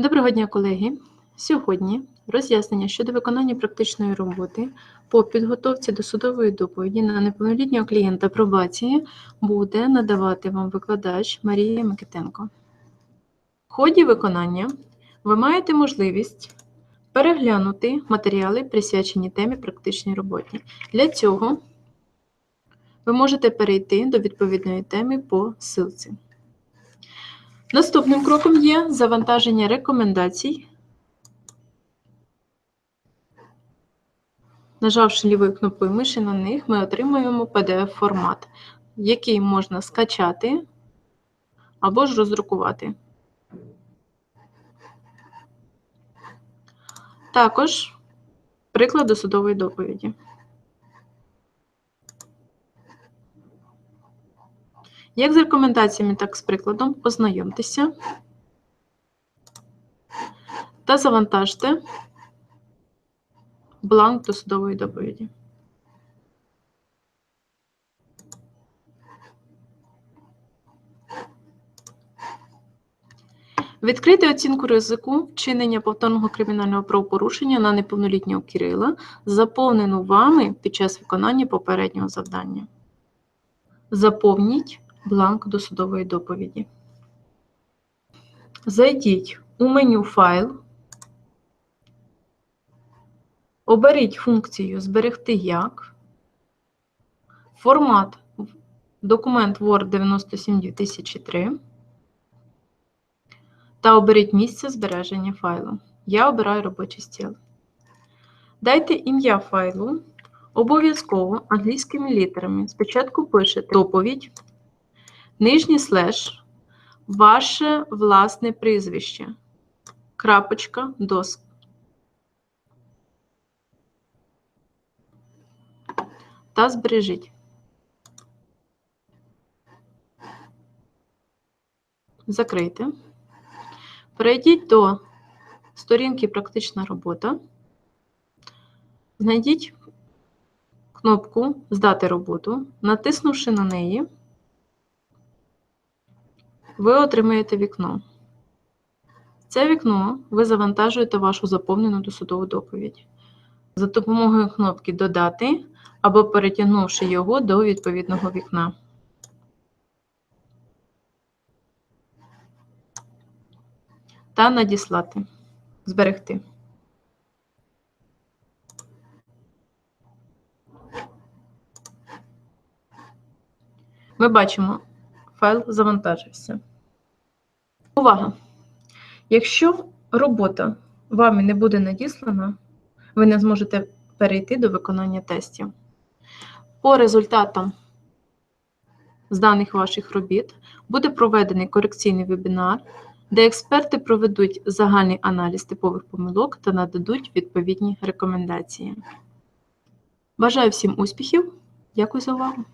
Доброго дня, колеги! Сьогодні роз'яснення щодо виконання практичної роботи по підготовці до судової доповіді на неповнолітнього клієнта пробації буде надавати вам викладач Марія Микитенко. В ході виконання ви маєте можливість переглянути матеріали, присвячені темі практичній роботі. Для цього ви можете перейти до відповідної теми по ссылці. Наступним кроком є завантаження рекомендацій. Нажавши лівою кнопкою миші на них, ми отримуємо PDF-формат, який можна скачати або ж роздрукувати. Також приклади судової доповіді. Як з рекомендаціями, так з прикладом ознайомтеся та завантажте бланк до судової доповіді. Відкрити оцінку ризику вчинення повторного кримінального правопорушення на неповнолітнього Кирила, заповнену вами під час виконання попереднього завдання. Заповніть бланк до судової доповіді. Зайдіть у меню Файл, оберіть функцію Зберегти як, формат документ Word 97 2003 та оберіть місце збереження файлу. Я обираю робочий стіл. Дайте ім'я файлу. Обов'язково англійськими літерами. Спочатку пишете доповідь нижній слеш, ваше власне прізвище, крапочка, доск. Та збережіть. Закрийте. Перейдіть до сторінки Практична робота. Знайдіть кнопку Здати роботу, натиснувши на неї ви отримаєте вікно. Це вікно ви завантажуєте вашу заповнену досудову доповідь за допомогою кнопки Додати або перетягнувши його до відповідного вікна. Та надіслати. Зберегти. Ми бачимо, файл завантажився. Увага! Якщо робота вами не буде надіслана, ви не зможете перейти до виконання тестів. По результатам з даних ваших робіт буде проведений корекційний вебінар, де експерти проведуть загальний аналіз типових помилок та нададуть відповідні рекомендації. Бажаю всім успіхів! Дякую за увагу!